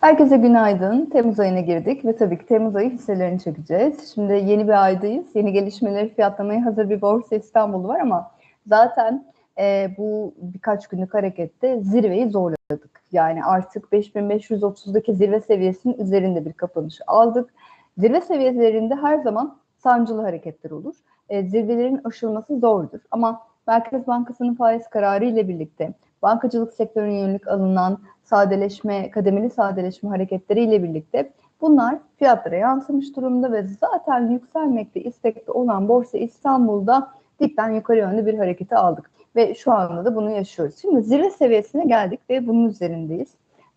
Herkese günaydın. Temmuz ayına girdik ve tabii ki Temmuz ayı hisselerini çekeceğiz. Şimdi yeni bir aydayız. Yeni gelişmeleri fiyatlamaya hazır bir Borsa İstanbul var ama zaten e, bu birkaç günlük harekette zirveyi zorladık. Yani artık 5530'daki zirve seviyesinin üzerinde bir kapanış aldık. Zirve seviyelerinde her zaman sancılı hareketler olur. E, zirvelerin aşılması zordur ama Merkez Bankası'nın faiz kararı ile birlikte bankacılık sektörüne yönelik alınan sadeleşme, kademeli sadeleşme hareketleriyle birlikte bunlar fiyatlara yansımış durumda ve zaten yükselmekte istekli olan Borsa İstanbul'da dipten yukarı yönlü bir hareketi aldık. Ve şu anda da bunu yaşıyoruz. Şimdi zirve seviyesine geldik ve bunun üzerindeyiz.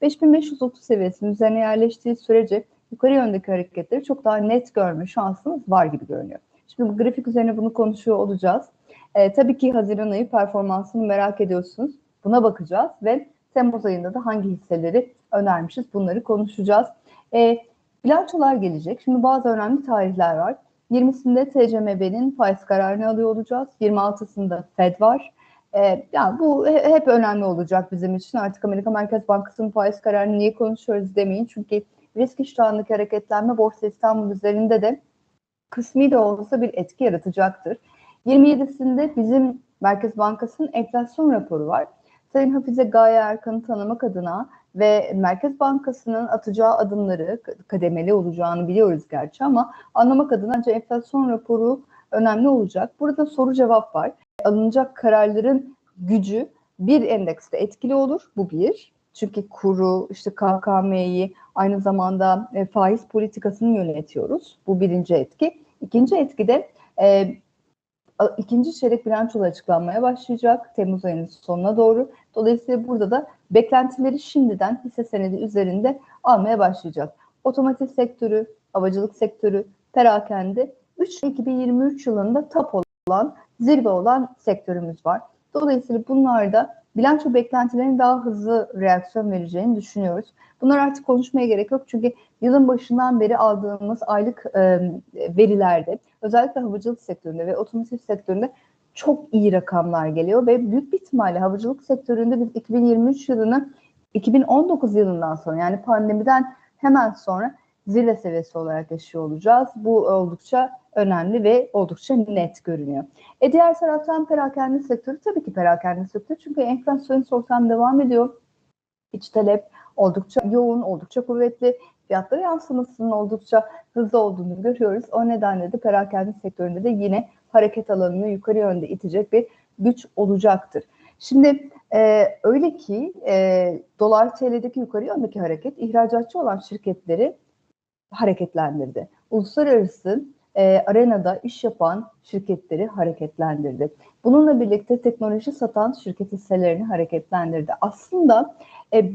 5530 seviyesinin üzerine yerleştiği sürece yukarı yöndeki hareketleri çok daha net görme şansımız var gibi görünüyor. Şimdi bu grafik üzerine bunu konuşuyor olacağız. Ee, tabii ki Haziran ayı performansını merak ediyorsunuz. Buna bakacağız ve Temmuz ayında da hangi hisseleri önermişiz bunları konuşacağız. E, bilançolar gelecek. Şimdi bazı önemli tarihler var. 20'sinde TCMB'nin faiz kararını alıyor olacağız. 26'sında Fed var. E, yani bu hep önemli olacak bizim için. Artık Amerika Merkez Bankası'nın faiz kararını niye konuşuyoruz demeyin. Çünkü risk iştahındaki hareketlenme Borsa İstanbul üzerinde de kısmi de olsa bir etki yaratacaktır. 27'sinde bizim Merkez Bankası'nın enflasyon raporu var. Sayın Hafize Gaye Erkan'ı tanımak adına ve Merkez Bankası'nın atacağı adımları kademeli olacağını biliyoruz gerçi ama anlamak adına önce enflasyon raporu önemli olacak. Burada soru cevap var. Alınacak kararların gücü bir endekste etkili olur. Bu bir. Çünkü kuru, işte KKM'yi aynı zamanda e, faiz politikasını yönetiyoruz. Bu birinci etki. İkinci etki de e, ikinci çeyrek bilançolu açıklanmaya başlayacak Temmuz ayının sonuna doğru. Dolayısıyla burada da beklentileri şimdiden hisse senedi üzerinde almaya başlayacak. Otomotiv sektörü, havacılık sektörü, perakende 3 2023 yılında top olan, zirve olan sektörümüz var. Dolayısıyla bunlarda bilanço beklentilerinin daha hızlı reaksiyon vereceğini düşünüyoruz. Bunlar artık konuşmaya gerek yok çünkü yılın başından beri aldığımız aylık e, verilerde özellikle havacılık sektöründe ve otomotiv sektöründe çok iyi rakamlar geliyor ve büyük bir ihtimalle havacılık sektöründe biz 2023 yılını 2019 yılından sonra yani pandemiden hemen sonra zirve seviyesi olarak yaşıyor olacağız. Bu oldukça önemli ve oldukça net görünüyor. E diğer taraftan perakende sektörü tabii ki perakende sektörü çünkü enflasyon ortam devam ediyor. İç talep oldukça yoğun, oldukça kuvvetli. Fiyatlara yansımasının oldukça hızlı olduğunu görüyoruz. O nedenle de perakende sektöründe de yine hareket alanını yukarı yönde itecek bir güç olacaktır. Şimdi e, öyle ki e, dolar TL'deki yukarı yöndeki hareket ihracatçı olan şirketleri hareketlendirdi. Uluslararası e, arenada iş yapan şirketleri hareketlendirdi. Bununla birlikte teknoloji satan şirket hisselerini hareketlendirdi. Aslında e,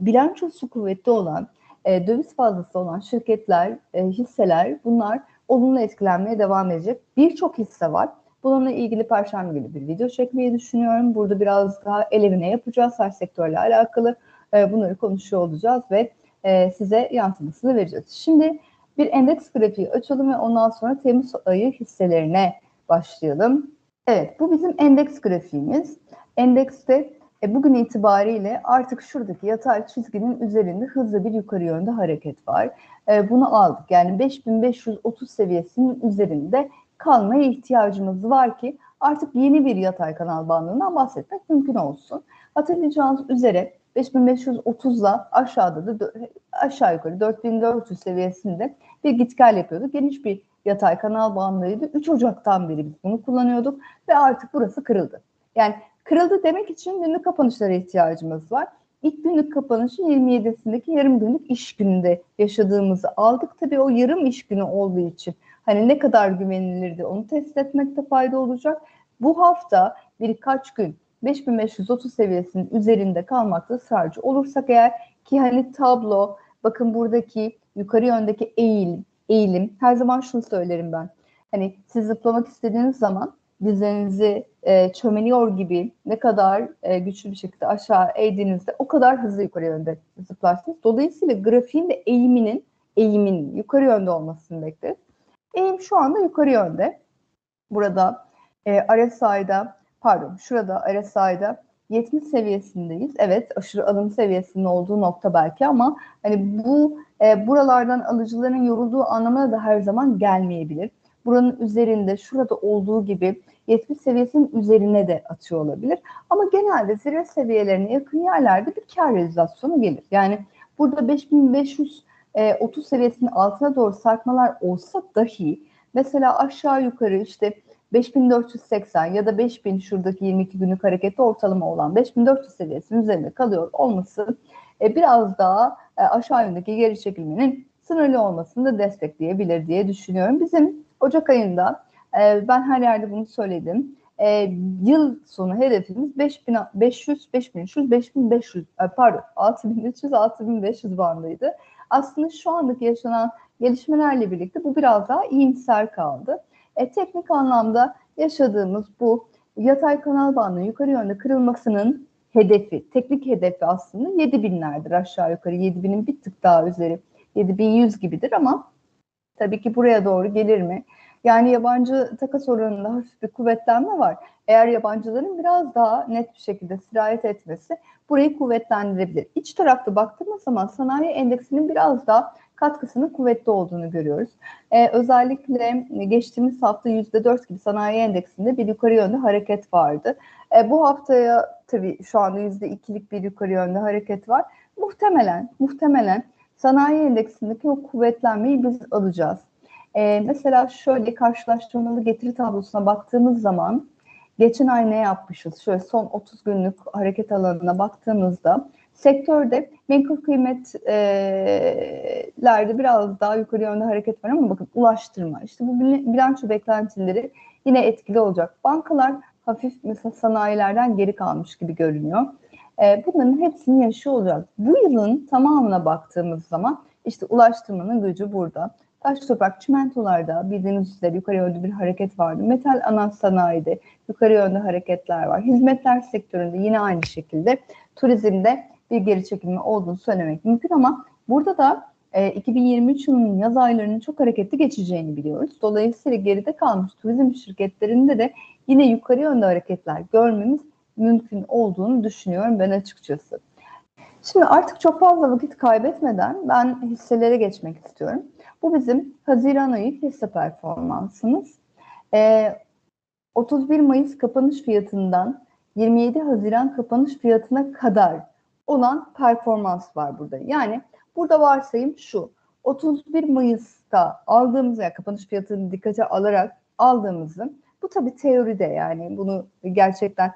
bilançosu kuvvetli olan, e, döviz fazlası olan şirketler, e, hisseler bunlar olumlu etkilenmeye devam edecek. Birçok hisse var. Bununla ilgili perşembe günü bir video çekmeyi düşünüyorum. Burada biraz daha elevine yapacağız her sektörle alakalı. E, bunları konuşuyor olacağız ve e, size yansımasını vereceğiz. Şimdi bir endeks grafiği açalım ve ondan sonra Temmuz ayı hisselerine başlayalım. Evet bu bizim endeks grafiğimiz. Endekste e, bugün itibariyle artık şuradaki yatay çizginin üzerinde hızlı bir yukarı yönde hareket var. E, bunu aldık. Yani 5530 seviyesinin üzerinde kalmaya ihtiyacımız var ki artık yeni bir yatay kanal bandından bahsetmek mümkün olsun. Hatırlayacağınız üzere 5530 ile aşağıda da aşağı yukarı 4400 seviyesinde bir git gel yapıyordu. Geniş bir yatay kanal bandıydı. 3 Ocak'tan beri biz bunu kullanıyorduk ve artık burası kırıldı. Yani kırıldı demek için günlük kapanışlara ihtiyacımız var. İlk günlük kapanışı 27'sindeki yarım günlük iş gününde yaşadığımızı aldık. Tabii o yarım iş günü olduğu için hani ne kadar güvenilirdi onu test etmekte fayda olacak. Bu hafta birkaç gün 5530 seviyesinin üzerinde kalmakta ısrarcı olursak eğer ki hani tablo bakın buradaki yukarı yöndeki eğilim, eğilim her zaman şunu söylerim ben. Hani siz zıplamak istediğiniz zaman dizlerinizi e, çömeliyor gibi ne kadar e, güçlü bir şekilde aşağı eğdiğinizde o kadar hızlı yukarı yönde zıplarsınız. Dolayısıyla grafiğin de eğiminin eğimin yukarı yönde olmasını bekleriz. Eğim şu anda yukarı yönde. Burada e, RSI'da pardon şurada RSI'da 70 seviyesindeyiz. Evet aşırı alım seviyesinin olduğu nokta belki ama hani bu e, buralardan alıcıların yorulduğu anlamına da her zaman gelmeyebilir. Buranın üzerinde şurada olduğu gibi 70 seviyesinin üzerine de atıyor olabilir. Ama genelde zirve seviyelerine yakın yerlerde bir kar realizasyonu gelir. Yani burada 5530 e, seviyesinin altına doğru sarkmalar olsa dahi mesela aşağı yukarı işte 5480 ya da 5000 şuradaki 22 günlük hareketli ortalama olan 5400 seviyesinin üzerinde kalıyor olması e, biraz daha e, aşağı yöndeki geri çekilmenin sınırlı olmasını da destekleyebilir diye düşünüyorum. Bizim Ocak ayında e, ben her yerde bunu söyledim. E, yıl sonu hedefimiz 5500, 5300, 5500 pardon 6300, 6500 bandıydı. Aslında şu andaki yaşanan gelişmelerle birlikte bu biraz daha iyimser kaldı. E, teknik anlamda yaşadığımız bu yatay kanal bandının yukarı yönde kırılmasının hedefi, teknik hedefi aslında 7000'lerdir aşağı yukarı. 7000'in bir tık daha üzeri. 7100 gibidir ama tabii ki buraya doğru gelir mi? Yani yabancı takas oranında hafif bir kuvvetlenme var. Eğer yabancıların biraz daha net bir şekilde sirayet etmesi burayı kuvvetlendirebilir. İç tarafta baktığımız zaman sanayi endeksinin biraz daha katkısının kuvvetli olduğunu görüyoruz. Ee, özellikle geçtiğimiz hafta %4 gibi sanayi endeksinde bir yukarı yönde hareket vardı. Ee, bu haftaya tabii şu anda %2'lik bir yukarı yönde hareket var. Muhtemelen, muhtemelen sanayi endeksindeki o kuvvetlenmeyi biz alacağız. Ee, mesela şöyle karşılaştırmalı getiri tablosuna baktığımız zaman geçen ay ne yapmışız? Şöyle son 30 günlük hareket alanına baktığımızda sektörde menkul kıymetlerde biraz daha yukarı yönde hareket var ama bakın ulaştırma işte bu bilanço beklentileri yine etkili olacak. Bankalar hafif mesela sanayilerden geri kalmış gibi görünüyor. E, bunların hepsinin yaşıyor olacak. Bu yılın tamamına baktığımız zaman işte ulaştırmanın gücü burada. Taş toprak çimentolarda bildiğiniz üzere yukarı yönde bir hareket vardı. Metal ana sanayide yukarı yönde hareketler var. Hizmetler sektöründe yine aynı şekilde turizmde bir geri çekilme olduğunu söylemek mümkün ama burada da e, 2023 yılının yaz aylarının çok hareketli geçeceğini biliyoruz. Dolayısıyla geride kalmış turizm şirketlerinde de yine yukarı yönde hareketler görmemiz mümkün olduğunu düşünüyorum ben açıkçası. Şimdi artık çok fazla vakit kaybetmeden ben hisselere geçmek istiyorum. Bu bizim Haziran ayı hisse performansımız. Ee, 31 Mayıs kapanış fiyatından 27 Haziran kapanış fiyatına kadar olan performans var burada. Yani burada varsayım şu. 31 Mayıs'ta aldığımız yani kapanış fiyatını dikkate alarak aldığımızı bu tabii teoride yani bunu gerçekten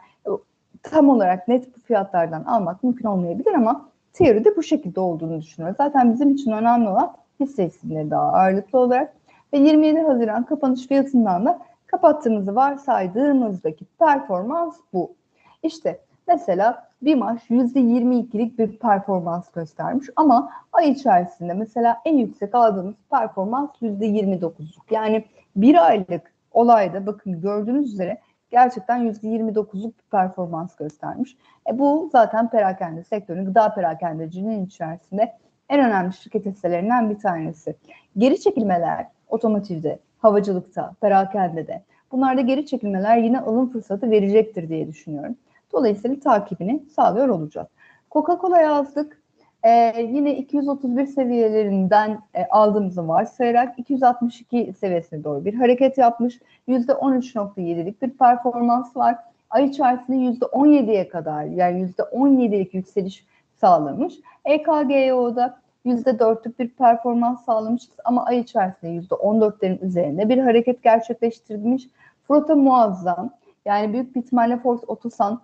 tam olarak net bu fiyatlardan almak mümkün olmayabilir ama teoride bu şekilde olduğunu düşünüyoruz. Zaten bizim için önemli olan hisse isimleri daha ağırlıklı olarak ve 27 Haziran kapanış fiyatından da kapattığımızı varsaydığımızdaki performans bu. İşte mesela BİMAŞ %22'lik bir performans göstermiş ama ay içerisinde mesela en yüksek aldığımız performans %29'luk. Yani bir aylık olayda bakın gördüğünüz üzere gerçekten %29'luk bir performans göstermiş. E bu zaten perakende sektörünün gıda perakendeciliğinin içerisinde en önemli şirket hisselerinden bir tanesi. Geri çekilmeler otomotivde, havacılıkta, perakendede bunlarda geri çekilmeler yine alım fırsatı verecektir diye düşünüyorum. Dolayısıyla takibini sağlıyor olacağız. Coca-Cola yazdık. Ee, yine 231 seviyelerinden e, aldığımızı varsayarak 262 seviyesine doğru bir hareket yapmış. %13.7'lik bir performans var. Ay içerisinde %17'ye kadar yani %17'lik yükseliş sağlamış. EKGO'da %4'lük bir performans sağlamış ama ay içerisinde %14'lerin üzerinde bir hareket gerçekleştirmiş. Frota muazzam. Yani büyük bir ihtimalle Force Otosan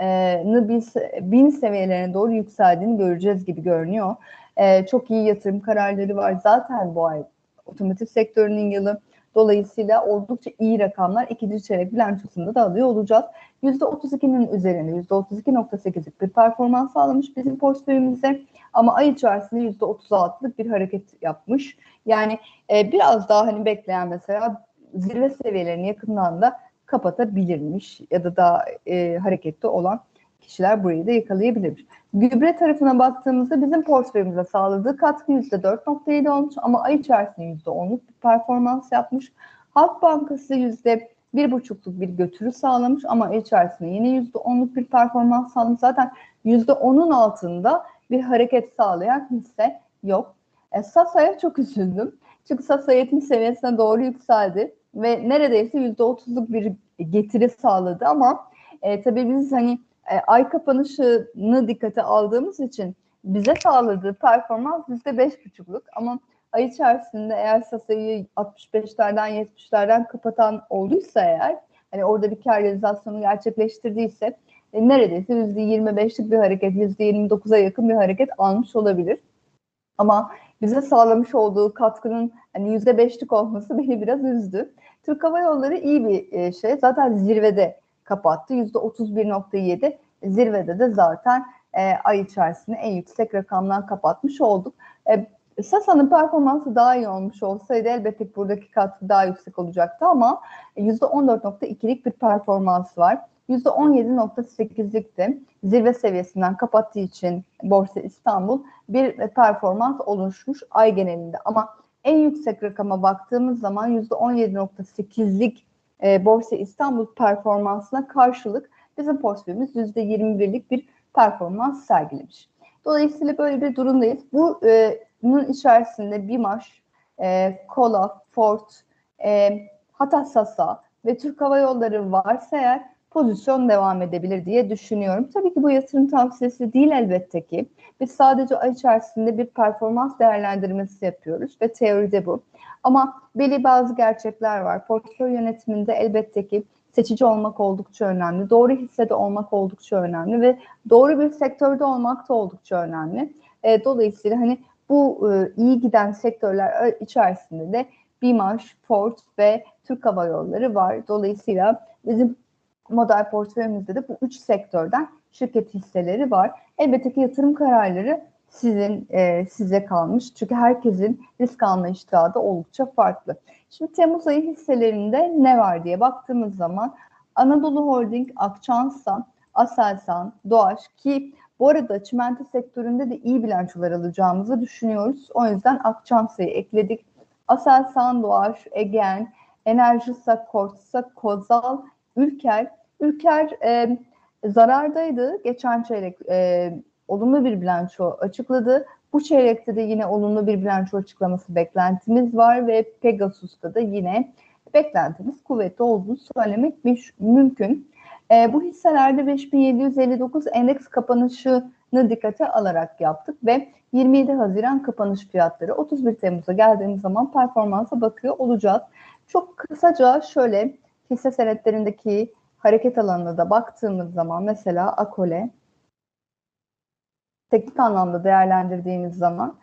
e, biz bin seviyelerine doğru yükseldiğini göreceğiz gibi görünüyor. E, çok iyi yatırım kararları var. Zaten bu ay otomotiv sektörünün yılı. Dolayısıyla oldukça iyi rakamlar ikinci çeyrek bilançosunda da alıyor olacağız. %32'nin üzerinde %32.8'lik bir performans sağlamış bizim portföyümüze. Ama ay içerisinde %36'lık bir hareket yapmış. Yani e, biraz daha hani bekleyen mesela zirve seviyelerinin yakından da kapatabilirmiş ya da daha e, hareketli olan kişiler burayı da yakalayabilirmiş. Gübre tarafına baktığımızda bizim portföyümüze sağladığı katkı %4.7 olmuş ama ay içerisinde %10'luk bir performans yapmış. Halk Bankası bir buçukluk bir götürü sağlamış ama içerisinde yine yüzde onluk bir performans sağlamış. Zaten yüzde onun altında bir hareket sağlayan hisse yok. E, Sasa'ya çok üzüldüm. Çünkü Sasa 70 seviyesine doğru yükseldi ve neredeyse yüzde otuzluk bir getiri sağladı ama e, tabii biz hani e, ay kapanışını dikkate aldığımız için bize sağladığı performans yüzde beş buçukluk ama ay içerisinde eğer Sasa'yı 65'lerden 70'lerden kapatan olduysa eğer hani orada bir kar realizasyonu gerçekleştirdiyse e, neredeyse %25'lik bir hareket, %29'a yakın bir hareket almış olabilir. Ama bize sağlamış olduğu katkının hani %5'lik olması beni biraz üzdü. Türk Hava Yolları iyi bir e, şey. Zaten zirvede kapattı. %31.7 zirvede de zaten e, ay içerisinde en yüksek rakamdan kapatmış olduk. E, Sasa'nın performansı daha iyi olmuş olsaydı elbette buradaki katkı daha yüksek olacaktı ama %14.2'lik bir performans var. %17.8'likti. Zirve seviyesinden kapattığı için Borsa İstanbul bir performans oluşmuş ay genelinde. Ama en yüksek rakama baktığımız zaman %17.8'lik e, Borsa İstanbul performansına karşılık bizim portföyümüz %21'lik bir performans sergilemiş. Dolayısıyla böyle bir durumdayız. Bu e, bunun içerisinde BİMAŞ, e, Kola, Ford, e, Hatasasa ve Türk Hava Yolları varsa eğer pozisyon devam edebilir diye düşünüyorum. Tabii ki bu yatırım tavsiyesi değil elbette ki. Biz sadece ay içerisinde bir performans değerlendirmesi yapıyoruz ve teoride bu. Ama belli bazı gerçekler var. Portföy yönetiminde elbette ki seçici olmak oldukça önemli. Doğru hissede olmak oldukça önemli ve doğru bir sektörde olmak da oldukça önemli. E, dolayısıyla hani bu e, iyi giden sektörler içerisinde de BİMAŞ, Ford ve Türk Hava Yolları var. Dolayısıyla bizim model portföyümüzde de bu üç sektörden şirket hisseleri var. Elbette ki yatırım kararları sizin e, size kalmış. Çünkü herkesin risk alma iştahı da oldukça farklı. Şimdi Temmuz ayı hisselerinde ne var diye baktığımız zaman Anadolu Holding, Akçansa, Aselsan, Doğaç ki bu arada çimento sektöründe de iyi bilançolar alacağımızı düşünüyoruz. O yüzden Akçansa'yı ekledik. Aselsan, Doğaç, Egen, Enerjisa, Kortsa, Kozal, Ülker. Ülker e, zarardaydı. Geçen çeyrek e, olumlu bir bilanço açıkladı. Bu çeyrekte de yine olumlu bir bilanço açıklaması beklentimiz var ve Pegasus'ta da yine beklentimiz kuvvetli olduğunu söylemek mümkün. E, bu hisselerde 5759 endeks kapanışını dikkate alarak yaptık ve 27 Haziran kapanış fiyatları 31 Temmuz'a geldiğimiz zaman performansa bakıyor olacağız. Çok kısaca şöyle hisse senetlerindeki hareket alanına da baktığımız zaman mesela Akole teknik anlamda değerlendirdiğimiz zaman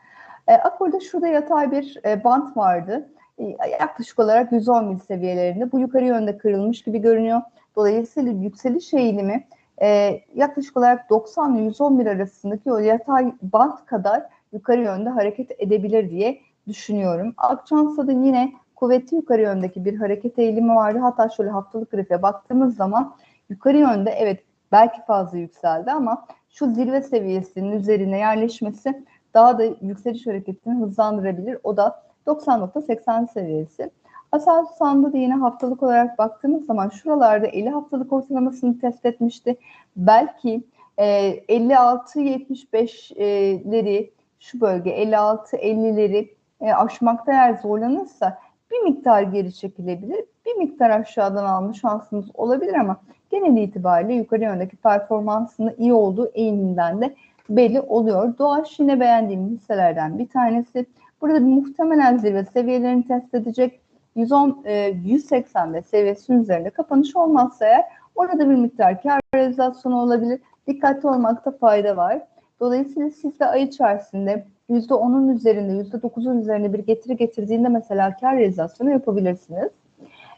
e, Akole'de şurada yatay bir e, bant vardı. E, yaklaşık olarak 110 mil seviyelerinde. Bu yukarı yönde kırılmış gibi görünüyor. Dolayısıyla yükseliş eğilimi e, yaklaşık olarak 90 ile 111 arasındaki o yatay bant kadar yukarı yönde hareket edebilir diye düşünüyorum. Akçansa'da yine kuvvetli yukarı yöndeki bir hareket eğilimi vardı. Hatta şöyle haftalık grafiğe baktığımız zaman yukarı yönde evet belki fazla yükseldi ama şu zirve seviyesinin üzerine yerleşmesi daha da yükseliş hareketini hızlandırabilir. O da 90.80 seviyesi. Aselsan'da da yine haftalık olarak baktığımız zaman şuralarda 50 haftalık ortalamasını test etmişti. Belki e, 56-75'leri şu bölge 56-50'leri e, aşmakta eğer zorlanırsa bir miktar geri çekilebilir. Bir miktar aşağıdan alma şansımız olabilir ama genel itibariyle yukarı yöndeki performansının iyi olduğu eğiliminden de belli oluyor. Doğaç yine beğendiğim hisselerden bir tanesi. Burada muhtemelen zirve seviyelerini test edecek. 110 e, 185 seviyesinin üzerinde kapanış olmazsa eğer orada bir miktar kar realizasyonu olabilir. Dikkatli olmakta fayda var. Dolayısıyla siz de ay içerisinde %10'un üzerinde, %9'un üzerinde bir getiri getirdiğinde mesela kar realizasyonu yapabilirsiniz.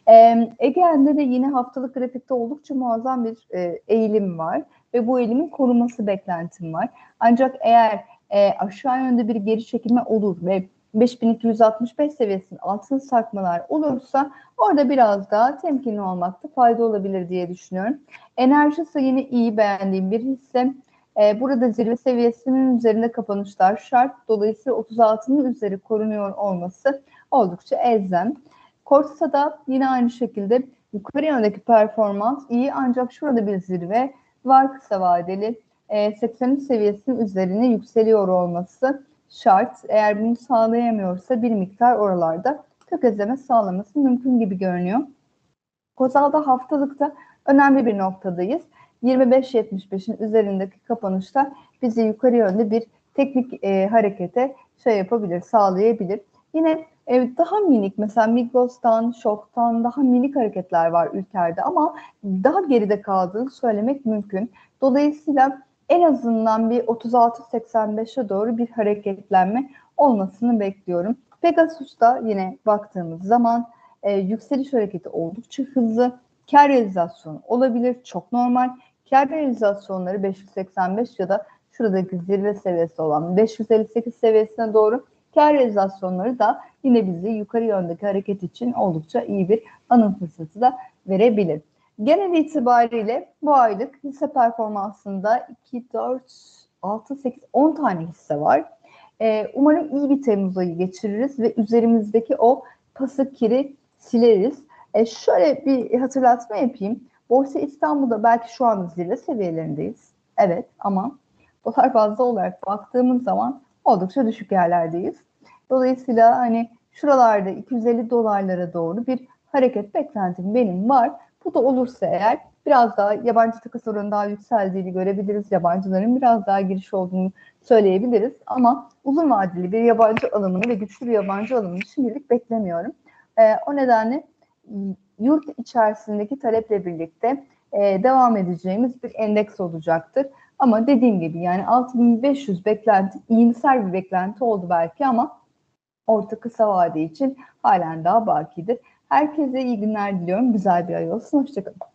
Ee, Ege'nde de yine haftalık grafikte oldukça muazzam bir e, eğilim var ve bu eğilimin korunması beklentim var. Ancak eğer e, aşağı yönde bir geri çekilme olur ve 5265 seviyesinin altın sarkmalar olursa orada biraz daha temkinli olmakta fayda olabilir diye düşünüyorum. Enerji yine iyi beğendiğim bir hisse. Ee, burada zirve seviyesinin üzerinde kapanışlar şart. Dolayısıyla 36'nın üzeri korunuyor olması oldukça elzem. Korsa'da yine aynı şekilde yukarı yöndeki performans iyi ancak şurada bir zirve var kısa vadeli. E, 83 seviyesinin üzerine yükseliyor olması şart. Eğer bunu sağlayamıyorsa bir miktar oralarda tökezleme sağlaması mümkün gibi görünüyor. Kozal'da haftalıkta önemli bir noktadayız. 25.75'in üzerindeki kapanışta bizi yukarı yönde bir teknik e, harekete şey yapabilir, sağlayabilir. Yine e, daha minik mesela Migros'tan, Şok'tan daha minik hareketler var ülkelerde ama daha geride kaldığını söylemek mümkün. Dolayısıyla en azından bir 36.85'e doğru bir hareketlenme olmasını bekliyorum. Pegasus'ta yine baktığımız zaman e, yükseliş hareketi oldukça hızlı. Kar realizasyonu olabilir, çok normal. Kar realizasyonları 585 ya da şuradaki zirve seviyesi olan 558 seviyesine doğru kar realizasyonları da yine bizi yukarı yöndeki hareket için oldukça iyi bir anım fırsatı da verebilir. Genel itibariyle bu aylık hisse performansında 2, 4, 6, 8, 10 tane hisse var. Ee, umarım iyi bir Temmuz ayı geçiririz ve üzerimizdeki o pasık kiri sileriz. Ee, şöyle bir hatırlatma yapayım. Borsa İstanbul'da belki şu anda zirve seviyelerindeyiz. Evet ama dolar bazlı olarak baktığımız zaman oldukça düşük yerlerdeyiz. Dolayısıyla hani şuralarda 250 dolarlara doğru bir hareket beklentim benim var. Bu da olursa eğer biraz daha yabancı takas oranı daha yükseldiğini görebiliriz. Yabancıların biraz daha giriş olduğunu söyleyebiliriz. Ama uzun vadeli bir yabancı alımını ve güçlü bir yabancı alımını şimdilik beklemiyorum. Ee, o nedenle yurt içerisindeki taleple birlikte e, devam edeceğimiz bir endeks olacaktır. Ama dediğim gibi yani 6500 beklenti iyimser bir beklenti oldu belki ama orta kısa vade için halen daha bakidir. Herkese iyi günler diliyorum. Güzel bir ay olsun. Hoşçakalın.